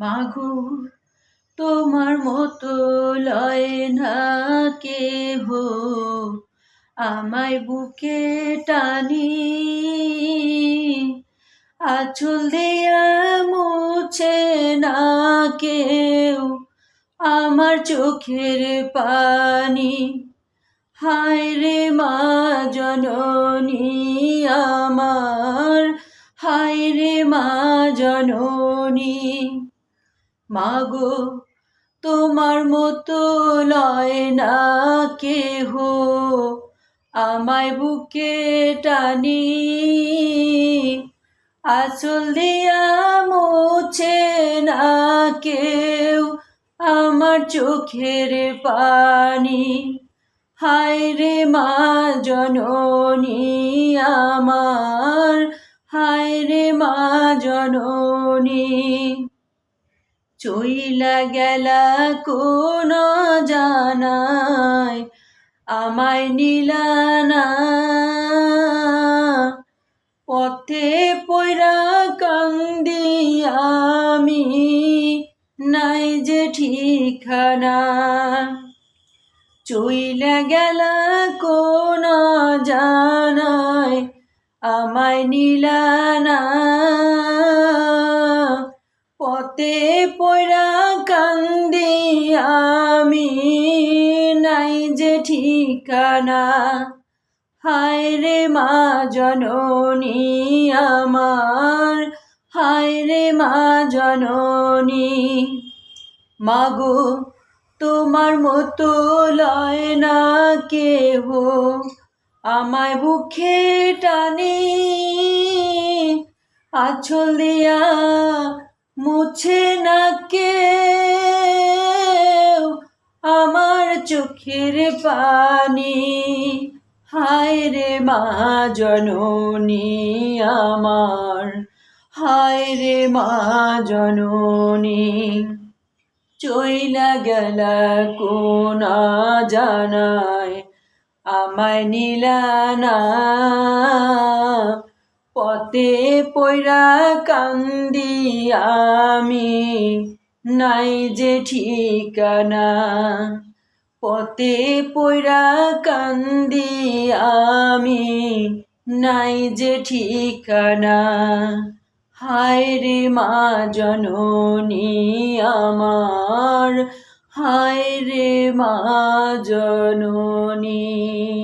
মাগো তোমার মতো লয় না কেহ। আমায় বুকে টানি, আঁচল দিয়া মুছে না কেউ। আমার চোখের পানি, হায় রে মা জননী আমার, হায় রে মা জননী। মাগো, তোমার মতো লয় না কেহ। আমায় বুকে টানি, আঁচল দিয়া মুছে না কেউ। আমার চোখের পানি, হায় রে মা জননী আমার, হায় রে মা জননী। চইলা গেলা কোন জানায় আমায় নিলানা পথে পয়রা কান্দি আমি, নাই যে ঠিকানা। চইলা গেলা কোন জানায় আমায় নিলানা পথে পয়রা কান্দি, আমি নাই যে ঠিকানা। হায় রে মা জননী আমার, হায় রে মা জননী। মাগো, তোমার মতো লয় না কেহ, আমায় বুকে টানি আছল দিয়া মুছে না কেউ আমার চোখের পানি। হায় রে মা জননী আমার, হায় রে মা জননী। চইলা গেলা কোনা জানায় আমায় নিলানা পথে পয়রা কান্দি আমি, নাই যে ঠিকানা। পথে পয়রা কান্দি আমি, নাই যে ঠিকানা। হায় রে মা জননী আমার, হায় রে মা জননী।